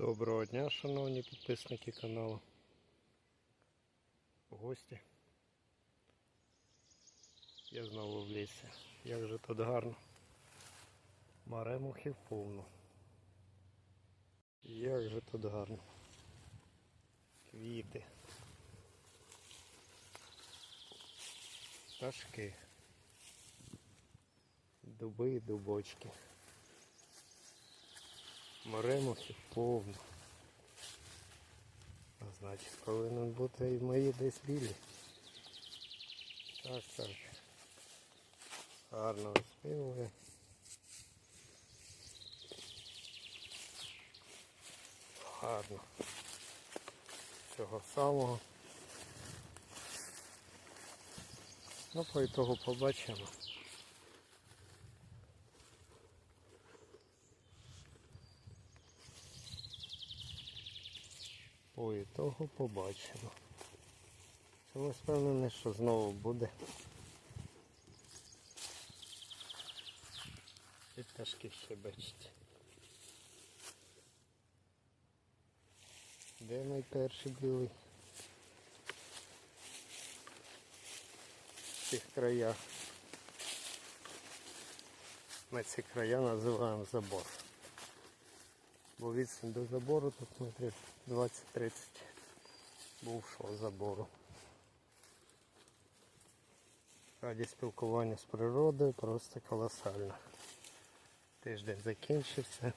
Доброго дня, шановні підписники каналу. Гості. Я знову в лісі. Як же тут гарно. Маремухів повно. Як же тут гарно. Квіти. Пташки. Дуби і дубочки. Маремухів повно. А значить повинен бути і мої десь білі. Так, так. Гарно виспівує. Гарно. Цього самого. Ну, по ітогу побачимо. По ітогу побачимо. Чомусь впевнений, що знову буде. І пташки ще бачите. Де найперший білий? В цих краях. Ми ці края називаємо забор. Бо відстань до забору тут метрів 20-30 бувшого забору. Радість спілкування з природою просто колосальна. Тиждень закінчився.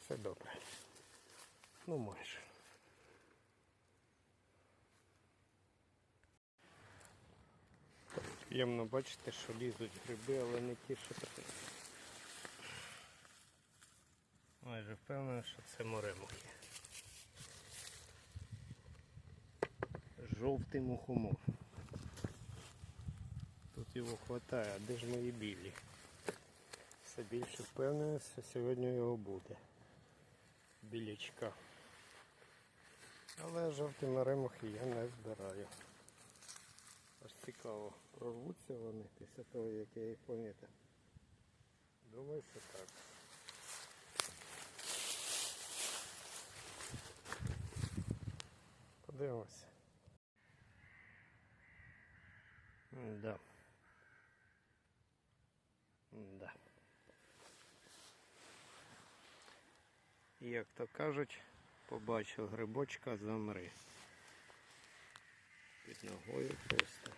Все добре. Ну майже. Приємно бачити, що лізуть гриби, але не ті, що треба. Майже впевнений, що це моремухи. Жовтий мухомор. Тут його вистачає, а де ж мої білі? Все більше впевнений, що сьогодні його буде. Білячка. Але жовті моремухи я не збираю. Аж цікаво, прорвуться вони після того, як я їх помітив. Думаю, що так. Подивимося. Да. Да. Як то кажуть, побачив грибочка замри. Під ногою просто.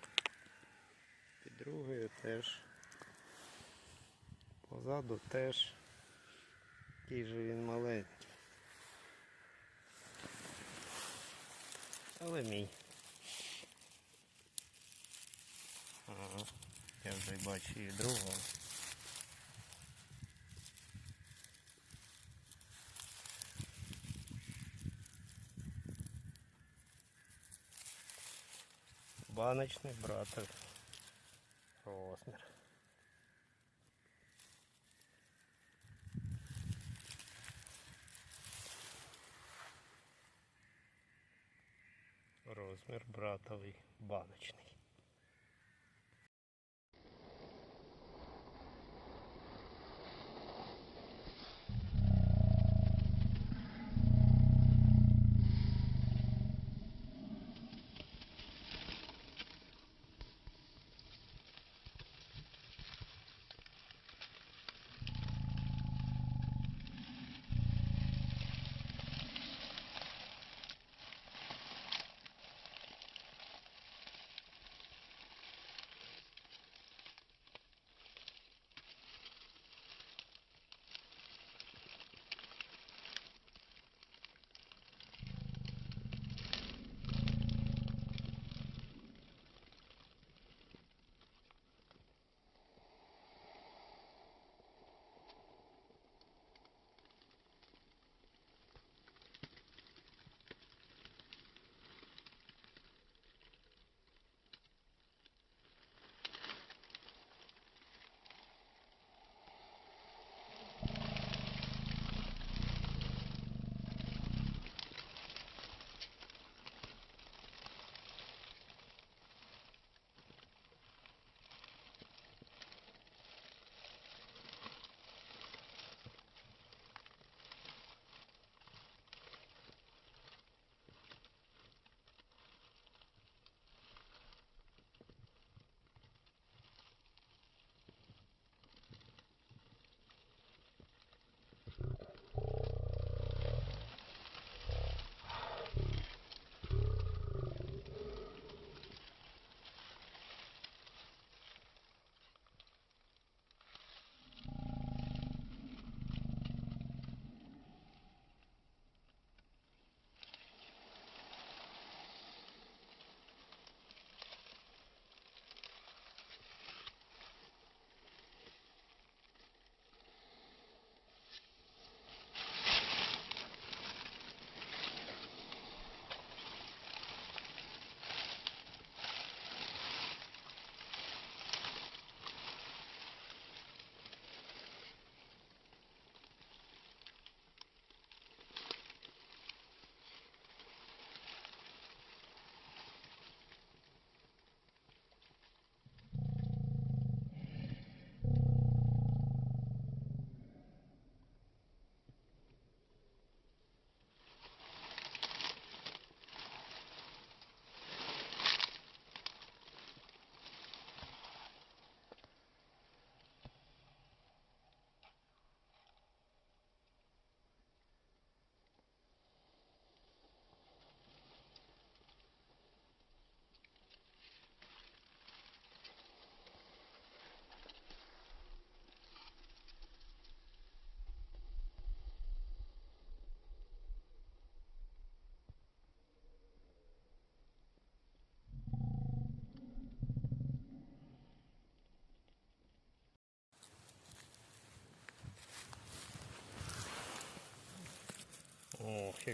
Під другою теж. Позаду теж. Який же він маленький. Але мій. Я вже бачу і другого. Баночний браток. Розмір баночний.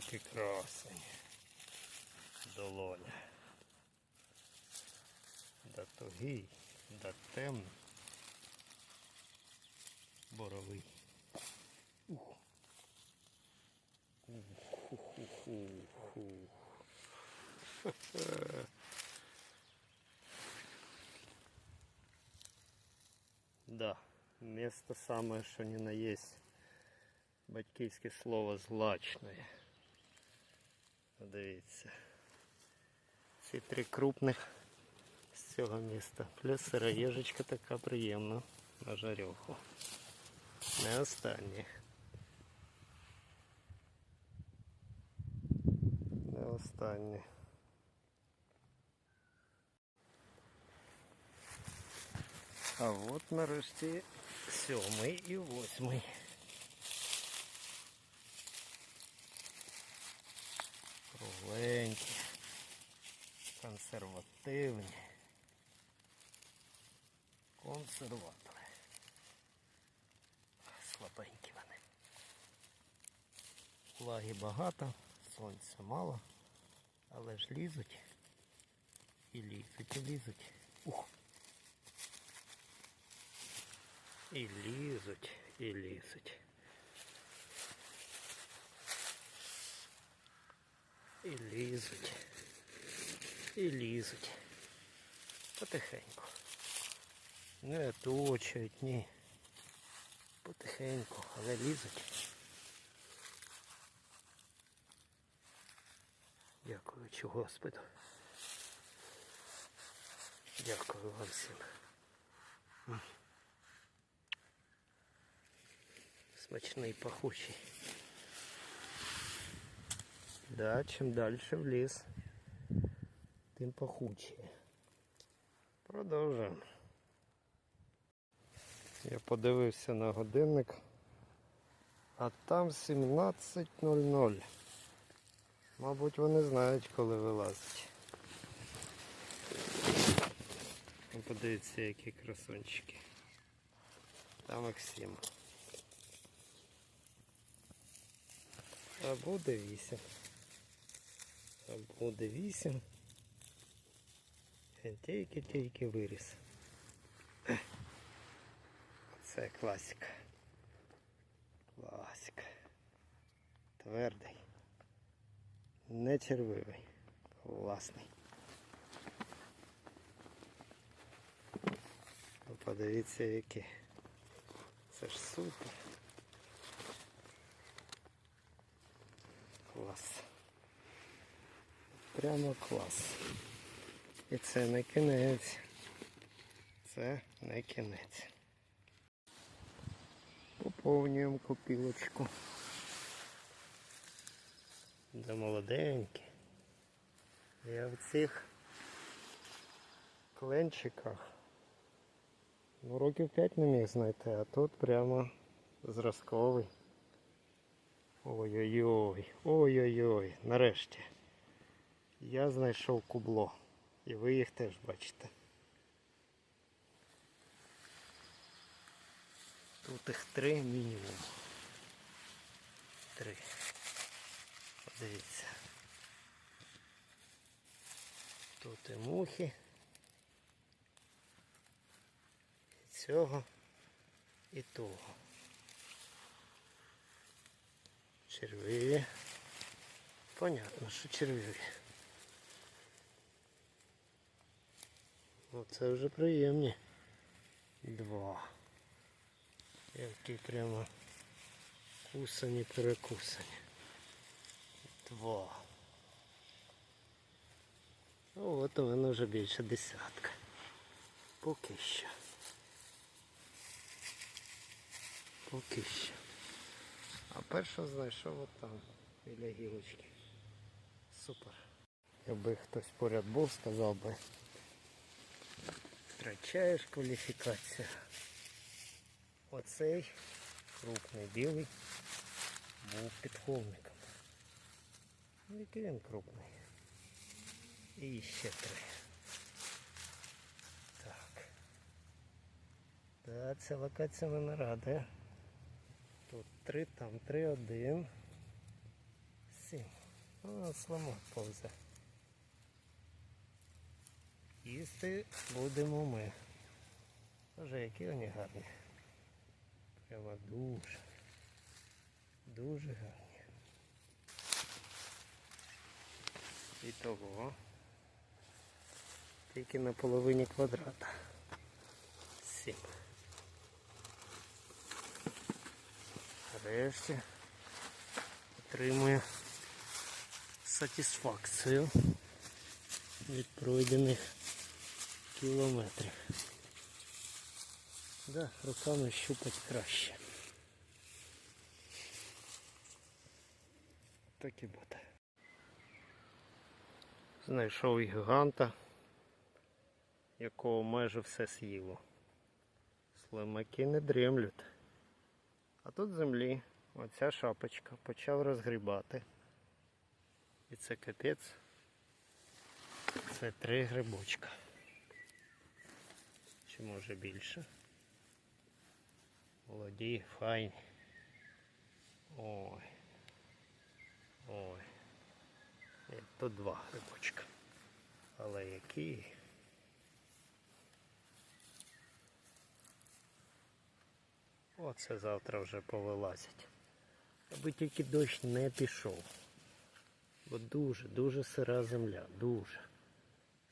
Який красень. Долоня. Да тугий, да темний. Боровий. Ух. Ух-ху-ху-ху. Да, место самое, что ни на есть. Батьківське слово злачне. Дивіться. Ці три крупних з цього міста. Плюс сироєжечка така приємна на жарьоху. Не останні. Не останні. А от нарешті сьомий і восьмий. Кругленькі, консервативні. Консерватори. Слабенькі вони. Влаги багато, сонця мало, але ж лізуть. І лізуть, і лізуть. Ух. І лізуть, і лізуть. І лізуть. І лізуть. Потихеньку. Не точать, ні. Потихеньку, але лізуть. Дякуючи Господу. Дякую вам всім. Смачний пахучий. Да, чим далі в ліс, тим пахучіє. Продовжуємо. Я подивився на годинник, а там 17.00. Мабуть, вони знають, коли вилазить. Подивіться, які красончики. Там Максим. А буде вісім. А буде вісім. Він тільки-тільки виріс. Це класика. Класика. Твердий. Не червивий. Класний. Подивіться які. Це ж супер. Клас. Прямо клас. І це не кінець. Це не кінець. Поповнюємо копілочку. Де молоденькі. Я в цих кленчиках ну, років 5 не міг знайти, а тут прямо зразковий. Ой-ой-ой, ой-ой-ой, нарешті. Я знайшов кубло. І ви їх теж бачите. Тут їх три мінімум. Три. Подивіться. Тут і мухи. І цього, і того. Червиві. Понятно, що червиві. Оце вже приємні. Два. Які прямо кусані, перекусані. Два. Ну от у мене вже більше десятка. Поки що. Поки що. А першого знайшов от там, біля гілочки. Супер. Якби хтось поряд був, сказав би. Втрачаєш кваліфікацію. Оцей крупний білий був підховником. Ну, Який він крупний. І ще три. Так. Да, ця локація мене радує. Тут три, там три, один. Сім. О, слома повзе. Їсти будемо ми. Боже, які вони гарні. Прямо дуже. Дуже гарні. І того. Тільки на половині квадрата. Сім. Нарешті отримує сатисфакцію від пройдених кілометрів. Да, руками щупать краще. Так і буде. Знайшов гіганта, якого майже все з'їло. Слимаки не дремлють. А тут землі оця шапочка почав розгрібати. І це капець. Це три грибочка. Чи може більше? Молоді, файні. Ой. Ой. І тут два грибочка. Але які? Оце завтра вже повилазять. Аби тільки дощ не пішов. Бо дуже, дуже сира земля, дуже.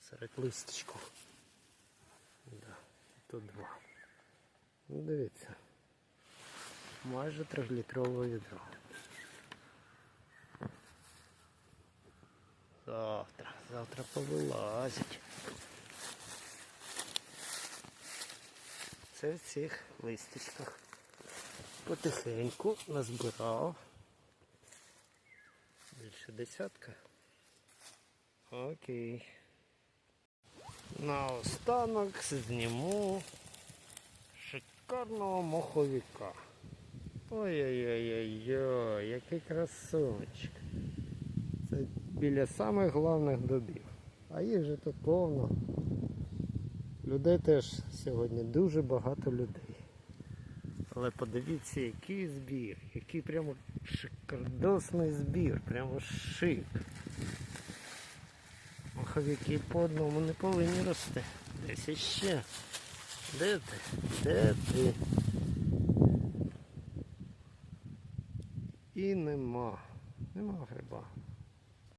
Серед листочку. Да. Тут два. Ну дивіться. Майже трьохлітрове відро. Завтра, завтра повилазять. Це в цих листочках. Потихеньку назбирав. Більше десятка. Окей. Наостанок зніму шикарного моховика. Ой-ой-ой-ой, який красунчик. Це біля самих головних дубів. А їх же тут повно. Людей теж сьогодні дуже багато людей. Але подивіться, який збір, який прямо шикардосний збір, прямо шик. Маховики по одному не повинні рости. Десь іще. Де ти? Де ти? І нема. Нема гриба.